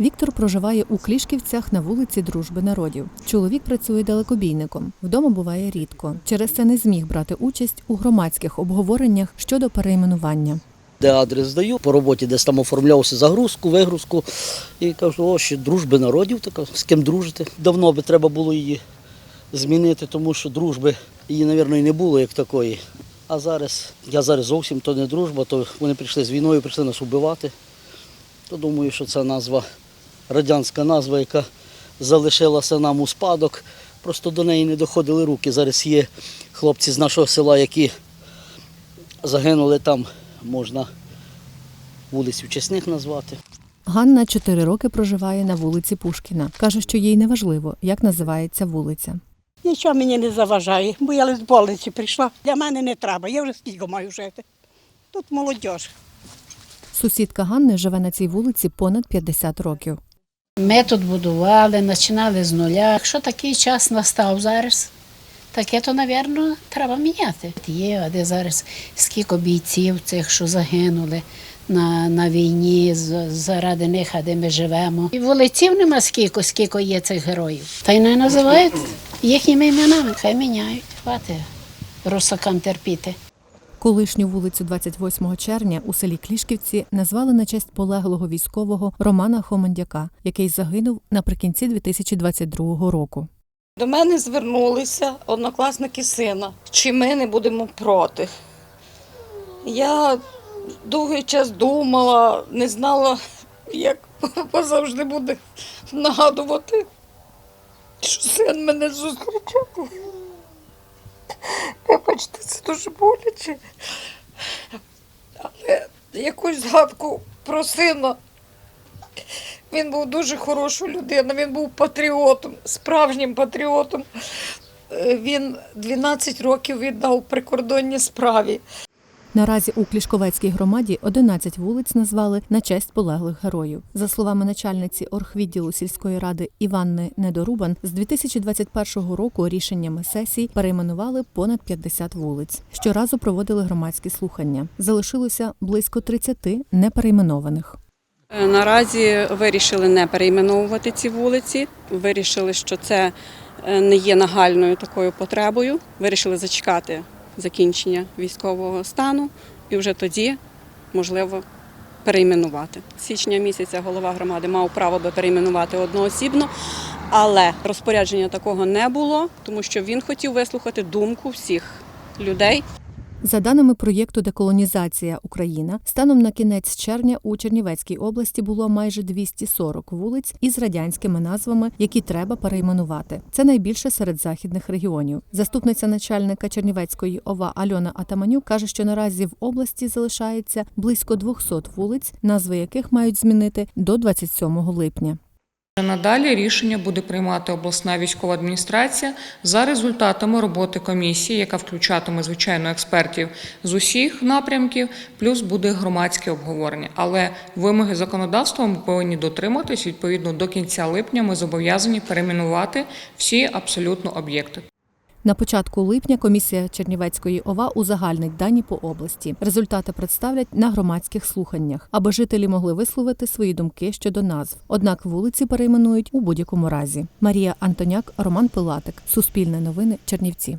Віктор проживає у Клішківцях на вулиці Дружби народів. Чоловік працює далекобійником. Вдома буває рідко. Через це не зміг брати участь у громадських обговореннях щодо перейменування. де адрес здаю, по роботі десь там оформлявся загрузку, вигрузку. І кажу, о, ще дружби народів, така, з ким дружити. Давно би треба було її змінити, тому що дружби її, мабуть, і не було як такої. А зараз, я зараз зовсім то не дружба, то вони прийшли з війною, прийшли нас вбивати. То думаю, що це назва, радянська назва, яка залишилася нам у спадок. Просто до неї не доходили руки. Зараз є хлопці з нашого села, які загинули там, можна вулицю Чесних назвати. Ганна чотири роки проживає на вулиці Пушкіна. Каже, що їй не важливо, як називається вулиця. Нічого мені не заважає, бо я з вулиці прийшла. Для мене не треба, я вже скільки маю жити. Тут молодь. Сусідка Ганни живе на цій вулиці понад 50 років. Ми тут будували, починали з нуля. Якщо такий час настав зараз, таке то, напевно, треба міняти. Є, а де зараз скільки бійців цих, що загинули на, на війні, заради них, а де ми живемо. І вулиців нема скільки, скільки є цих героїв. Та й не називають їхніми іменами, хай міняють. Хвати русакам терпіти. Колишню вулицю 28 червня у селі Клішківці назвали на честь полеглого військового Романа Хомандяка, який загинув наприкінці 2022 року. До мене звернулися однокласники сина, чи ми не будемо проти. Я довгий час думала, не знала, як завжди буде нагадувати, що син мене зустрічав. Вибачте, це дуже боляче. Але якусь згадку про сина. Він був дуже хорошою людиною, він був патріотом, справжнім патріотом. Е, Він 12 років віддав прикордонній справі. Наразі у Клішковецькій громаді 11 вулиць назвали на честь полеглих героїв. За словами начальниці оргвідділу сільської ради Іванни Недорубан, з 2021 року рішеннями сесій перейменували понад 50 вулиць. Щоразу проводили громадські слухання. Залишилося близько 30 неперейменованих. Е, Наразі вирішили не перейменовувати ці вулиці. Вирішили, що це е, не є нагальною такою потребою. Вирішили зачекати закінчення військового стану і вже тоді, можливо, перейменувати. Січня місяця голова громади мав право би перейменувати одноосібно, але розпорядження такого не було, тому що він хотів вислухати думку всіх людей За даними проєкту Деколонізація Україна, станом на кінець червня у Чернівецькій області було майже 240 вулиць із радянськими назвами, які треба перейменувати. Це найбільше серед західних регіонів. Заступниця начальника Чернівецької ОВА Альона Атаманюк каже, що наразі в області залишається близько 200 вулиць, назви яких мають змінити до 27 липня. Надалі рішення буде приймати обласна військова адміністрація за результатами роботи комісії, яка включатиме звичайно експертів з усіх напрямків, плюс буде громадське обговорення. Але вимоги законодавства ми повинні дотриматись. Відповідно, до кінця липня ми зобов'язані перейменувати всі абсолютно об'єкти. На початку липня комісія Чернівецької ОВА узагальнить дані по області. Результати представлять на громадських слуханнях, аби жителі могли висловити свої думки щодо назв. Однак вулиці перейменують у будь-якому разі. Марія Антоняк, Роман Пилатик. Суспільне новини. Чернівці.